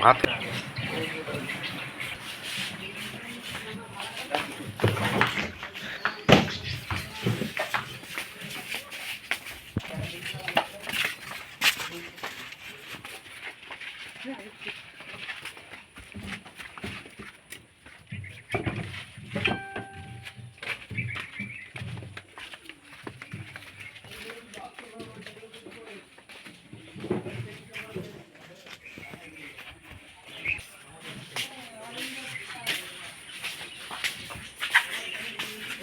ভাত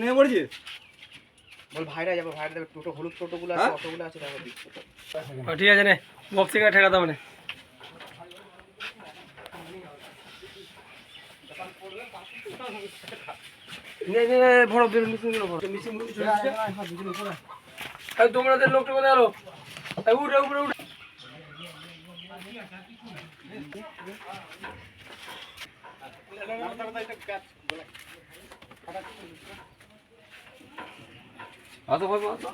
নিয়ে বল ভাইরা যাব ভাইরা টোটো হলুদ টোটোগুলো আছে? অটোগুলো আছে ঠিক আছে নে বক্সিং ঠেকা যে লোকটা কোথায় আলো? উঠে উপরে উঠে। আসো ভাই আসো